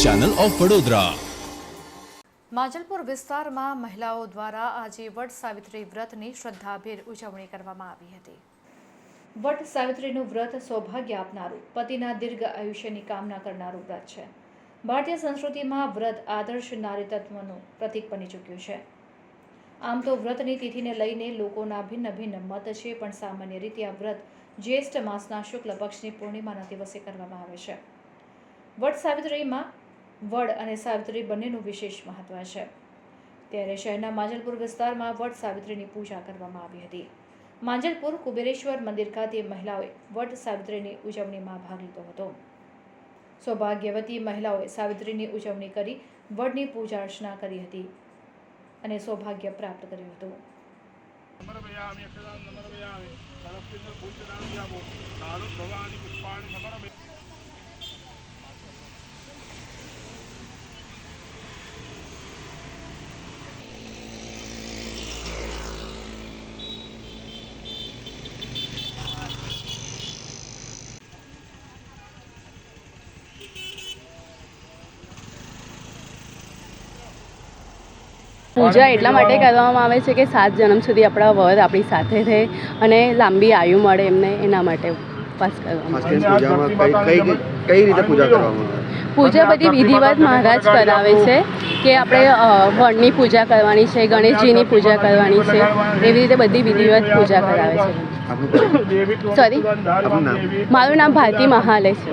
Channel of Vadodara Manjalpur વિસ્તારમાં મહિલાઓ દ્વારા આજે વટ સાવિત્રી વ્રતની શ્રદ્ધાભેર ઉજવણી કરવામાં આવી હતી. વટ સાવિત્રીનું વ્રત સૌભાગ્ય આપનારું પતિના દીર્ઘ આયુષ્યની કામના કરનારું વ્રત છે. ભારતીય સંસ્કૃતિમાં વ્રત આદર્શ નારી તત્વનું પ્રતીક બની ચૂક્યું છે. આમ તો વ્રતની તિથિને લઈને લોકોના ભિન્ન ભિન્ન મત છે પણ સામાન્ય રીતે આ વ્રત જ્યેષ્ઠ માસના શુક્લ પક્ષની પૂર્ણિમાના દિવસે કરવામાં આવે છે. વટ સાવિત્રીમાં વડ અને સાવિત્રી બંનેનું વિશેષ મહત્વ છે. ત્યારે શહેરના માંજલપુર વિસ્તારમાં વટ સાવિત્રીની પૂજા કરવામાં આવી હતી. માંજલપુર કુબેરેશ્વર મંદિર ખાતે મહિલાઓએ વટ સાવિત્રીની ઉજવણીમાં ભાગ લીધો હતો. સૌભાગ્યવતી મહિલાઓએ સાવિત્રીની ઉજવણી કરી વડની પૂજા અર્ચના કરી હતી અને સૌભાગ્ય પ્રાપ્ત કર્યું હતું. પૂજા એટલા માટે કરવામાં આવે છે કે સાત જન્મ સુધી આપણા વર આપણી સાથે રહે અને લાંબી આયુ મળે એમને એના માટે ઉપવાસ કરવામાં કઈ કઈ કઈ રીતે પૂજા કરવામાં આવે? પૂજા બધી વિધિવત મહારાજ કરાવે છે કે આપણે વણની વડની પૂજા કરવાની છે ગણેશજીની પૂજા કરવાની છે એવી રીતે બધી વિધિવત પૂજા કરાવે છે. સોરી મારું નામ ભારતી મહાલે છે.